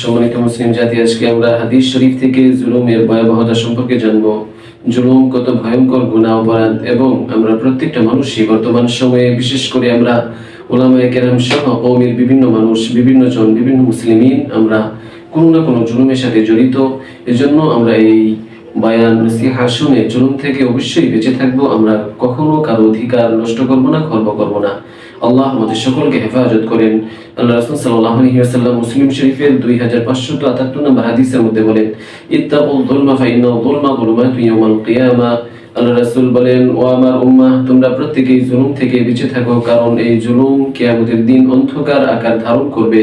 সম্মানিত মুসলিম জাতি, আজকে আমরা হাদিস শরীফ থেকে জুলুমের ভয়াবহতা সম্পর্কে জানব। জুলুম কত ভয়ঙ্কর গুনাহ, অপরাধ, এবং আমরা প্রত্যেকটা মানুষই বর্তমান সময়ে, বিশেষ করে আমরা ওলামায়ে কেরাম সহ বিভিন্ন মানুষ, বিভিন্ন জন, বিভিন্ন মুসলিমিন, আমরা কোনো না কোনো জুলুমের সাথে জড়িত। এজন্য আমরা এই বায়ান, নসিহা শুনে জুলুম থেকে অবশ্যই বেঁচে থাকব। আমরা কখনো কারও অধিকার নষ্ট করব না, খর্ব করব না। আল্লাহ আমাদের সকলকে হেফাজত করেন। আল্লাহ রাসুল সাল্লাহ আলাইহি ওয়াসাল্লাম মুসলিম শরীফের 2578 নম্বর হাদিসের মধ্যে বলেন, ইত্তাকুল যুলমা ফাইন্না যুলমা যুলমাতু ইয়াউমাল কিয়ামা। আল্লাহ রাসুল বলেন, ও আমার উম্মাহ, তোমরা প্রত্যেকেই জুলুম থেকে বেঁচে থাকো, কারণ এই জুলুম কিয়ামতের দিন অন্ধকার আকার ধারণ করবে।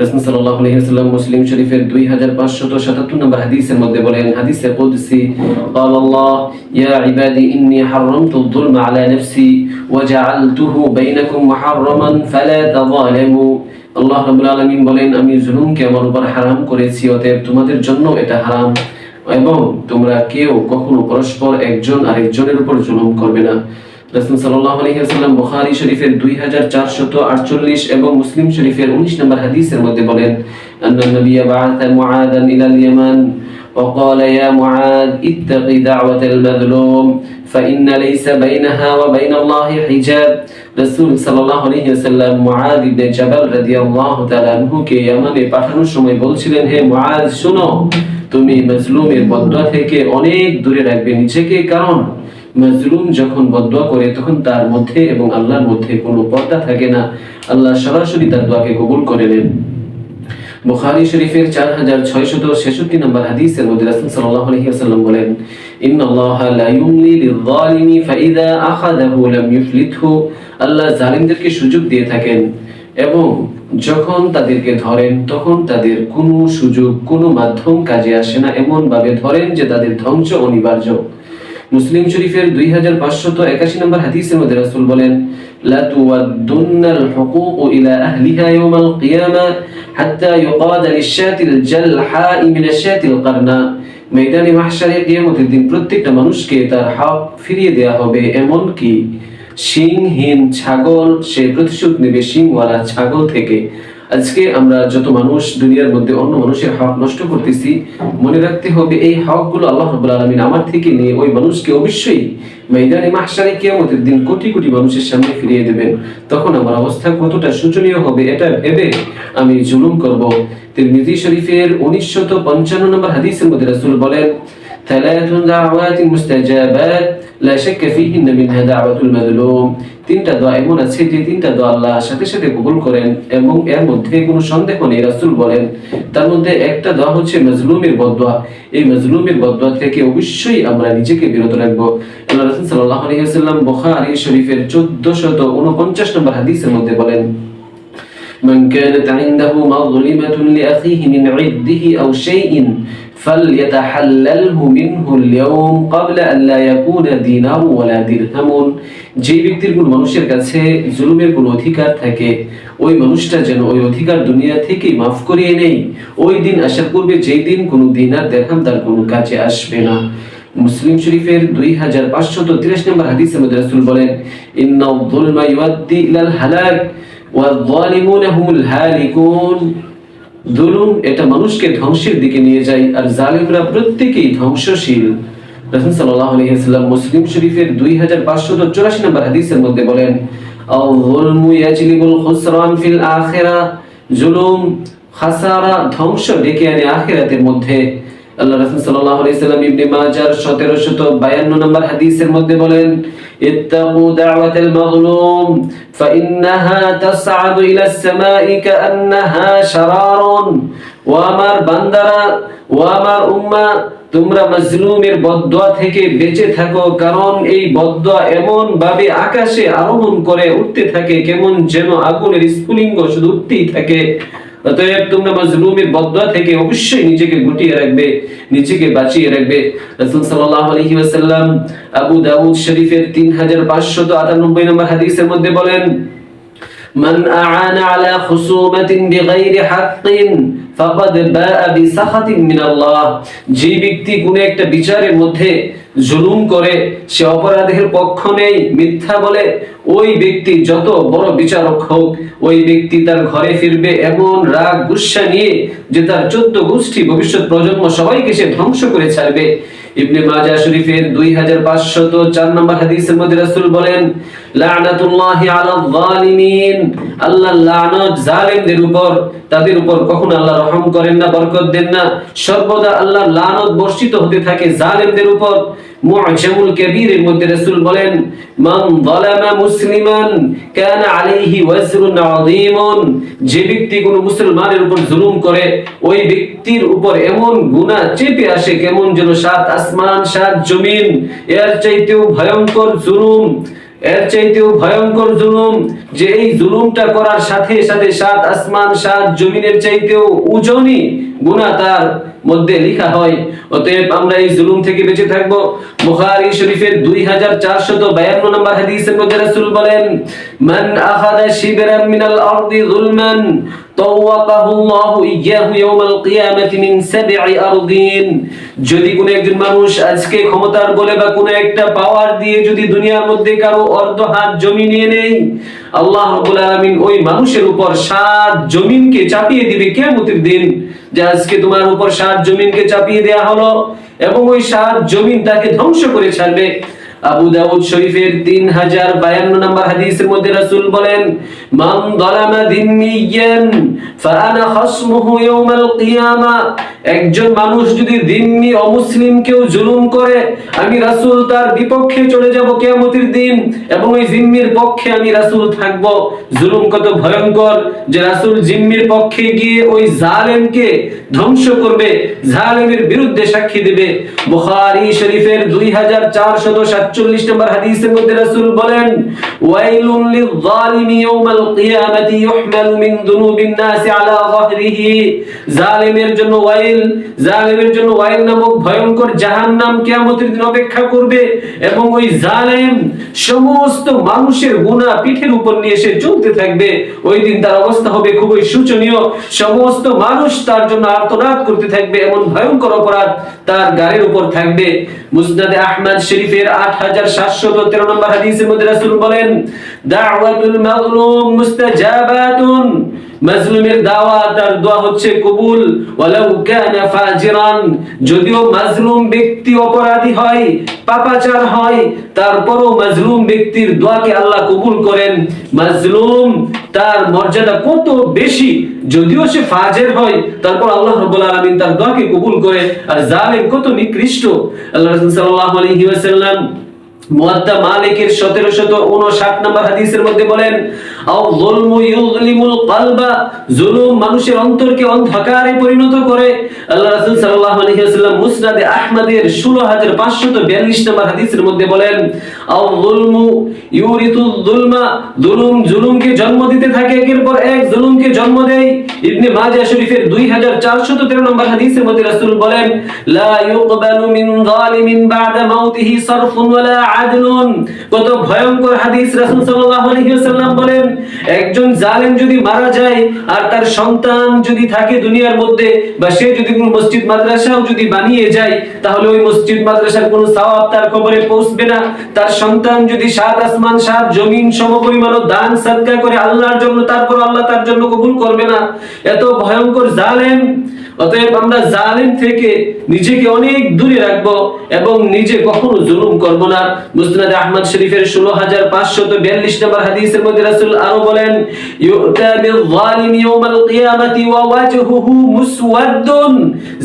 রাসূল সাল্লাল্লাহু আলাইহি ওয়াসাল্লাম মুসলিম শরীফের 2577 নম্বর হাদিসের মধ্যে বলেন হাদিসে কুদসি قال الله يا عبادي إني حرمت الظلم على نفسي وجعلته بينكم محرما فلا تظالموا আল্লাহ রাব্বুল আলামিন বলেন আমি জুলুমকে আমার উপর হারাম করেছি অতএব তোমাদের জন্য এটা হারাম এবং তোমরা কেউ কখনো পরস্পর একজন আরেকজনের উপর জুলুম করবে না রাসূল সাল্লাল্লাহু আলাইহি ওয়াসাল্লাম বুখারী শরীফের 2448 এবং মুসলিম শরীফের 19 নম্বর হাদিসের মধ্যে বলেন আন্না নবিয়্য বাআথা মুআদান ইলাল ইয়ামান وقال يا معاذ اتق دعوة المظلوم فإن ليس بينها وبين الله حجاب রসুল সাল্লাল্লাহু আলাইহি ওয়াসাল্লাম মুআদ ইবনে জাবাল রাদিয়াল্লাহু তাআলা আনহুকে ইয়ামানে পাঠানোর সময় বলছিলেন হে মুআদ শুনো তুমি মাজলুমের বদয়া থেকে অনেক দূরে রাখবে নিজেকে কারণ মাজলুম যখন বদয়া করে, তখন তার মধ্যে এবং আল্লাহর মধ্যে কোনো পর্দা থাকে না। আল্লাহ সরাসরি তার দোয়াকে কবুল করে নেন। বুখারী শরীফের চার হাজার ছয়শত ছেষট্টি নম্বর হাদিসের মধ্যে রাসূল সাল্লাল্লাহু আলাইহি ওয়াসাল্লাম বলেন, ইন্নাল্লাহা লা ইউমলি লিয-যালিমি ফাইদা আখাযাহু লাম ইফলিতহু আল্লাহ জালিমদেরকে সুযোগ দিয়ে থাকেন এবং যখন তাদেরকে ধরেন, তখন তাদের কোনো সুযোগ, কোনো মাধ্যম কাজে আসে না। এমন ভাবে ধরেন যে তাদের ধ্বংস অনিবার্য। মুসলিম শরীফের দুই হাজার পাঁচশত একাশি নম্বর হাদিসের মধ্যে রাসূল বলেন لا تودن الحقوق إلى أهلها يوم القيامة حتى يقاد للشاة الجلحاء من الشاة القرناء ময়দানে মাহশারে কিয়ামতের দিন প্রত্যেকটা মানুষকে তার হক ফিরিয়ে দেয়া হবে এমন কি শিংহীন ছাগল সে প্রতিশোধ নেবে শিংওয়ালা ছাগল থেকে আজকে আমরা যত মানুষ দুনিয়ার মধ্যে অন্য মানুষের হক নষ্ট করতেছি মনে রাখতে হবে এই হকগুলো আল্লাহ রাব্বুল আলামিন আমার থেকে নিয়ে ওই মানুষকে অবশ্যই ময়দানে মাহশারে কিয়ামতের দিন কোটি কোটি মানুষের সামনে ফিরিয়ে দেবেন তখন আমার অবস্থা কতটা শোচনীয় হবে এটা ভেবে আমি জুলুম করব তিরমিজি শরীফের 1955 নম্বর হাদিসের মধ্যে রাসূল বলেন ثلاث دعوات مستجابات لا شك فيهن منها دعوة المظلوم তিনটা দোয়া এমন আছে যে তিনটা দোয়া আল্লাহ সাথে সাথে কবুল করেন এবং এর মধ্যে কোনো সন্দেহ নেই রাসূল বলেন তার মধ্যে একটা দোয়া হচ্ছে মজলুমের বদদোয়া এই মজলুমের বদদোয়া থেকে অবশ্যই আমরা নিজেকে বিরত রাখবো আল্লাহ রাসূল সাল্লাল্লাহু আলাইহি ওয়াসাল্লাম বুখারী শরীফের 1449 নম্বর হাদিসের মধ্যে বলেন من كانت عنده مظلمة لأخيه من عرضه أو شيء فليتحلله منه اليوم قبل أن لا يكون دينار ولا درهم যে ব্যক্তির কোন মানুষের কাছে জুলুমের কোন অধিকার থাকে ওই মানুষটা যেন ওই অধিকার দুনিয়া থেকে মাফ করিয়ে নেই ওই দিন আসার পূর্বে যেই দিন কোনো দিনার দেখাম তার কোনো কাজে আসবে না মুসলিম শরীফের দুই হাজার পাঁচশত তিরিশ নম্বর হাদিসের মধ্যে রাসূল বলেন ইন্না যুলমা ইউআদ্দি ইলাল হালাক ওয়াল-যালিমুনা হুমুল হালিকুন জুলুম এটা মানুষকে ধ্বংসের দিকে নিয়ে যায়, আর জালিমরা প্রত্যেকেই ধ্বংসশীল। রাসূল সাল্লাল্লাহু আলাইহি ওয়াসাল্লাম মুসলিম শরীফের 2584 নম্বর হাদিসের মধ্যে বলেন আও যুলমু ইয়াজলিবুল খুসরান ফিল আখিরা। জুলুম, খাসারা ধ্বংস ডেকে আনে আখিরাতের মধ্যে। আল্লাহ সাল্লাল্লাহু আলাইহি সাল্লাম ইবনে মাজার 1752 নম্বর হাদিসের মধ্যে বলেন, ইত্তাকু দাওয়াতাল ও আমার বান্দারা আমার তোমরা মাজলুমের বদদোয়া থেকে বেঁচে থাকো, কারণ এই বদদোয়া এমন ভাবে আকাশে আরোহণ করে উঠতে থাকে, কেমন যেন আগুনের স্ফুলিঙ্গ শুধু উঠতেই থাকে। অতএব তোমরা মজলুমের বদয়া থেকে অবশ্যই নিজেকে গুটিয়ে রাখবে, নিজেকে বাঁচিয়ে রাখবে। রাসূল সাল্লাল্লাহু আলাইহি ওয়াসাল্লাম আবু দাউদ শরীফের 3598 নম্বর হাদিসের মধ্যে বলেন, মান আআনা আলা খুসুমাতিন বিগাইরি হাক্কিন ফাকাদ বাআ বিসাখাতিন মিনাল্লাহ। যে ব্যক্তি কোনো একটা বিচারের মধ্যে জুলুম করে, সে অপরাধের পক্ষ নেই, মিথ্যা বলে। ওই ব্যক্তি যত বড় বিচারক হোক, ওই ব্যক্তি তার ঘরে ফিরবে, এমন রাগ, গুসা নিয়ে যে তার চোদ্দ গোষ্ঠী ভবিষ্যৎ প্রজন্ম সবাইকে সে ধ্বংস করে ছাড়বে। ইবনে মাজাহ শরীফের 2504 নম্বর হাদিসের মধ্যে রাসূল বলেন লানাতুল্লাহি আলা যালিমিন। আল্লাহ লানত জালিমদের উপর, তাদের উপর কখনো আল্লাহ রহম করেন না, বরকত দেন না। সর্বদা লানত বর্ষিত হতে থাকে জালিমদের উপর। মুআজামুল মধ্যে রাসূল বলেন, মান যালামা মুসলিমান আলাইহি ওয়াজরুন আযীমুন। যে ব্যক্তি কোন মুসলমানের উপর জুলুম করে, ওই ব্যক্তির উপর এমন গুনাহ চেপে আসে, কেমন যেন সাত আসমান, সাত জমিন। এর চাইতেও ভয়ঙ্কর জুলুম। এর চাইতেও ভয়ঙ্কর জুলুম, যে এই জুলুমটা করার সাথে সাথে সাত আসমান, সাত জমিনের চাইতেও উজনি গুণা তার মধ্যে লেখা হয়, অতএব আমরা এই জুলুম থেকে বেঁচে থাকব। বুখারী শরীফের 2452 নম্বর হাদিসের মধ্যে রাসূল বলেন, মান আখাযা শিবরান মিনাল আরদি যুলমান, তাওয়াকাহু আল্লাহু ইয়াহু ইয়াউমাল কিয়ামাতি মিন সাব'i আরদিন। যদি কোন একজন মানুষ আজকে ক্ষমতার বলে বা কোন একটা পাওয়ার দিয়ে যদি দুনিয়ার মধ্যে কারও অর্ধ হাত জমি নিয়ে নেই আল্লাহ রাব্বুল আলামিন ওই মানুষের উপর সাত জমিনকে চাপিয়ে দিবে কিয়ামতের দিন। যে আজকে তোমার উপর সাত জমিনকে চাপিয়ে দেয়া হলো এবং ওই সাত জমিন তাকে ধ্বংস করে ছাড়বে। আবু দাউদ শরীফের 3052 নম্বর হাদিসের মধ্যে রাসুল বলেন মান যালামা দিম্মিয়ান ফাআনা খাসমুহু ইয়াউমাল কিয়ামা। একজন মানুষ যদি দিম্মি অমুসলিমকেও জুলুম করে, আমি রাসূল তার বিপক্ষে চলে যাব কিয়ামতের দিন এবং ওই জিম্মির পক্ষে আমি রাসূল থাকব। জুলুম কত ভয়ঙ্কর যে রাসূল জিম্মির পক্ষে গিয়ে ওই জালেমকে ধ্বংস করবে, জালেমের বিরুদ্ধে সাক্ষী দেবে। বুখারী শরীফের 2447 নম্বর হাদিসের মধ্যে রাসূল বলেন ওয়াইলুন লিয-যালিমি ইয়াউমাল কিয়ামাতি ইউহমালু মিন দুনুবিন নাসি আলা যাহরিহি জালিমের জন্য ওয়াইল জালিমের জন্য ওয়াইল নামক ভয়ঙ্কর জাহান্নাম কিয়ামতের দিন অপেক্ষা করবে এবং ওই জালেম সমস্ত মানুষের গুনাহ পিঠের উপর নিয়ে এসে চলতে থাকবে। ওই দিন তার অবস্থা হবে খুবই শোচনীয়। সমস্ত মানুষ তার জন্য আর্তনাদ করতে থাকবে, এমন ভয়ঙ্কর অপরাধ তার গাড়ির উপর থাকবে। মুসনাদে আহমদ শরীফের 8713 নম্বর হাদিসের মধ্যে রাসূল বলেন, দাওয়াতুল মাজলুম মুস্তাজাবাতুন। মাজলুমের দাওয়া তার দোয়া হচ্ছে কবুল। ওয়ালাউ কানা ফাজিরান। যদিও মাজলুম ব্যক্তি অপরাধী হয়, পাপাচার হয়, তারপরও মাজলুম ব্যক্তির দোয়াকে আল্লাহ কবুল করেন। মাজলুম তার মর্যাদা কত বেশি? যদিও সে ফাজের হয়, তারপর আল্লাহ রাব্বুল আলামিন তার দোয়াকে কবুল করে। আর জালিম কত নিকৃষ্ট। আল্লাহ রাসূল সাল্লাল্লাহু আলাইহি ওয়াসাল্লাম মুয়াত্তা মালিকের 1759 নম্বর হাদিসের মধ্যে বলেন আও যুলমু ইউযলিমুল কলবা, জুলুম মানুষের অন্তরকে অন্ধকারে পরিণত করে। আল্লাহ রাসূল সাল্লাল্লাহু আলাইহি ওয়াসাল্লাম মুসনাদে আহমদের 16542 নম্বর হাদিসের মধ্যে বলেন আও যুলমু ইউরিতু যুলমা জুলুম, জুলুমকে জন্ম দিতে থাকে একের পর এক, জুলুমকে জন্ম দেয় ইবনে মাজাহ শরীফের 2413 নম্বর রাসূল বলেন, লা ইউকবালু মিন যালিমিন বাদা মাউতিহি ওয়ালা আদলুন। কত ভয়ঙ্কর হাদিস রাসূল সাল্লাল্লাহু আলাইহি ওয়াসাল্লাম বলেন, একজন জালেম যদি মারা যায় আর তার সন্তান যদি থাকে দুনিয়ার মধ্যে বা সে যদি কোনো মসজিদ মাদ্রাসাও যদি বানিয়ে যায়, তাহলে ওই মসজিদ মাদ্রাসার কোনো সওয়াব তার কবরে পৌঁছবে না, তার সন্তান যদি সাত আসমান, সাত জমিন সমপরিমাণ দান, সাদকা করে আল্লাহর জন্য তারপর আল্লাহ তার জন্য কবুল করবে না। এত ভয়ঙ্কর জালেম অতএব আমরা জালিম থেকে নিজেকে অনেক দূরে রাখব এবং নিজে কখনো জুলুম করব না। মুসনাদ আহমদ শরীফের 16542 নম্বর হাদিসের মধ্যে রাসূল আরও বলেন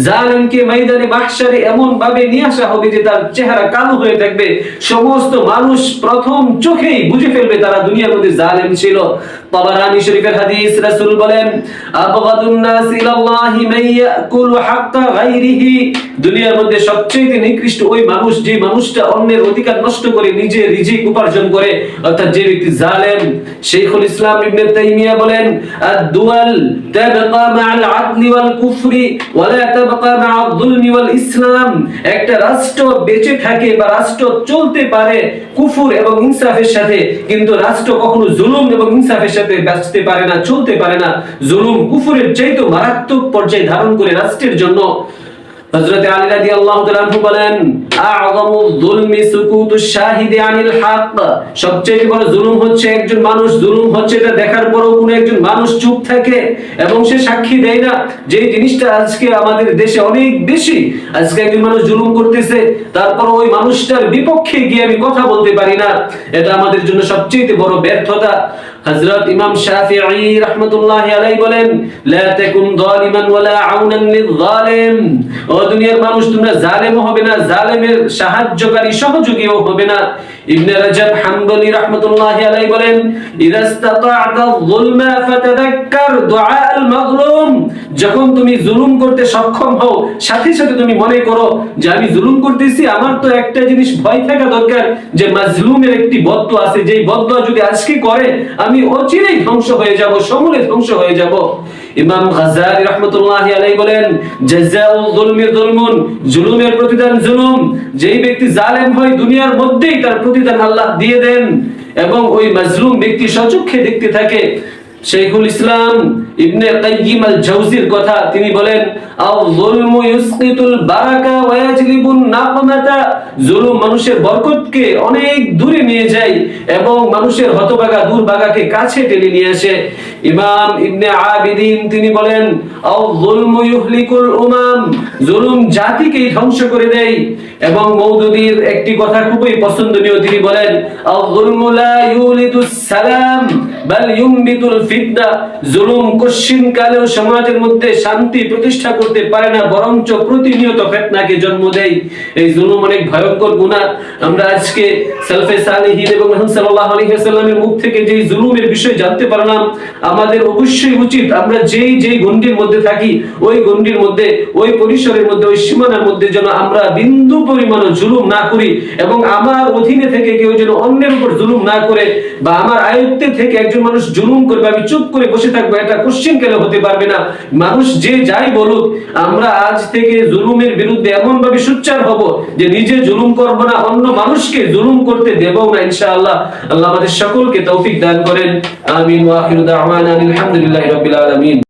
জালিমকে ময়দানে মাহশারে এমন ভাবে নিয়ে আসা হবে যে তার চেহারা কালো হয়ে থাকবে। সমস্ত মানুষ প্রথম চোখেই বুঝে ফেলবে তারা দুনিয়ার মধ্যে জালিম ছিল। তাবারানি শরীফের হাদিস রাসূল বলেন, আবগাদুন নাস ইলাল্লাহি মান ইয়াকুলু হাক্কা গায়রিহি। দুনিয়ার মধ্যে সবচেয়ে নিকৃষ্ট ওই মানুষ, যে মানুষটা অন্যের অধিকার নষ্ট করে নিজে রিজিক উপার্জন করে, অর্থাৎ যে ব্যক্তি জালেম, শেখুল ইসলাম ইবনে তাইমিয়া বলেন, আদ-দুয়াল তাবকা মা'আল আদলি ওয়াল কুফরি ওয়া লা তাবকা মা'আল যুলমি ওয়াল ইসলাম। একটা রাষ্ট্র বেঁচে থাকে বা রাষ্ট্র চলতে পারে কুফর এবং ইনসাফের সাথে, কিন্তু রাষ্ট্র কখনো জুলুম এবং ইনসাফের সাথে বাঁচতে পারে না, চলতে পারে না। জুলুম কুফরের চাইতে মারাত্মক পর্যায়ে ধারণ করে রাষ্ট্রের জন্য। আলী রাদিয়াল্লাহু তাআলা বলেন আ'যামু যুলমি শাহিদি আনিল হক। সবচেয়ে বড় জুলুম হচ্ছে একজন মানুষ, জুলুম হচ্ছে এটা দেখার পরেও কোনো একজন মানুষ চুপ থাকে এবং সে সাক্ষী দেয় না যে জিনিসটা আজকে আমাদের দেশে অনেক বেশি। আজকে একজন মানুষ জুলুম করতেছে তারপর ওই মানুষটার বিপক্ষে গিয়ে আমি কথা বলতে পারি না। এটা আমাদের জন্য সবচেয়ে বড় ব্যর্থতা। হযরত ইমাম শাফিঈ রাহমাতুল্লাহি আলাইহি বলেন, লা তাকুন যালিমান ওয়ালা আউনান লিয-যালিম ও দুনিয়ার মানুষ, তোমরা জালেম হবে না, জালেমের সাহায্যকারী সহযোগীও হবে না। ইবনে রাজব হাম্বলি রাহমাতুল্লাহি আলাইহি বলেন ইসতাতা'তা যুলমা ফাতাযাক্কার দুআ আল-মাযলুম যখন তুমি জুলুম করতে সক্ষম হও, সাথে সাথে তুমি মনে করো যে আমি জুলুম করতেছি, আমার তো একটা জিনিস ভয় থাকা দরকার যে মাজলুমের একটি বদ্দ আছে। যেই বদ্দ যদি আজকে করে, আমি অচিরেই ধ্বংস হয়ে যাব, সমূলে ধ্বংস হয়ে যাব। ইমাম গাজ্জালি রাহমাতুল্লাহি আলাইহি বলেন জাজাউ যুলমি যুলমুন, জুলুমের প্রতিদান জুলুম। যেই ব্যক্তি জালেম হয়, দুনিয়ার মধ্যেই তার প্রতিদান আল্লাহ দিয়ে দেন এবং ওই মাজলুম ব্যক্তি সচক্ষে দেখতে থাকে। শেখুল ইসলাম ইবনে কাইয়িম আল জাওজির কথা তিনি বলেন আও যুলমু ইউসকিতুল বারাকা ওয়া ইয়াজলিবুন নাকমাতা। জুলুম মানুষের বরকতকে অনেক দূরে নিয়ে যায় এবং মানুষের হতভাগা দুর্ভাগাকে কাছে টেনে নিয়ে আসে। ইমাম ইবনে আবিদিন তিনি বলেন আও যুলমু ইউহলিকুল উমাম। জুলুম জাতিকেই ধ্বংস করে দেয় এবং মওদুদির একটি কথা খুবই পছন্দনীয়, তিনি বলেন আও যুলমু লা ইউলিদুস সালাম। বাল ইউমবিতুল ফিতনা জুলুম কালেও সমাজের মধ্যে শান্তি প্রতিষ্ঠা করতে পারে না, বরঞ্চ প্রতিনিয়ত ফিতনাকে জন্ম দেয়। এই জুলুম অনেক ভয়ঙ্কর আমরা আজকে সালফে এবং মুখ থেকে যেই জুলুমের বিষয় জানতে পারলাম, আমাদের অবশ্যই উচিত আমরা যেই যেই গণ্ডির মধ্যে থাকি, ওই গণ্ডির মধ্যে, ওই পরিসরের মধ্যে, ওই সীমানার মধ্যে যেন আমরা বিন্দু পরিমাণ জুলুম না করি এবং আমার অধীনে থেকে কেউ যেন অন্যের উপর জুলুম না করে বা আমার আয়ত্তে থেকে একজন মানুষ জুলুম করবে, আমি চুপ করে বসে থাকব, এটা কোশ্চিন কেন হতে পারবে না? মানুষ যে যাই বলুক, আমরা আজ থেকে জুলুমের বিরুদ্ধে এমন ভাবে সুচ্চার হব যে নিজে জুলুম করব না, অন্য মানুষকে জুলুম করতে দেব না, ইনশাআল্লাহ। আল্লাহ আমাদের সকলকে তৌফিক দান করেন। আমিন ওয়া আখিরু দাওয়ানা আলহামদুলিল্লাহি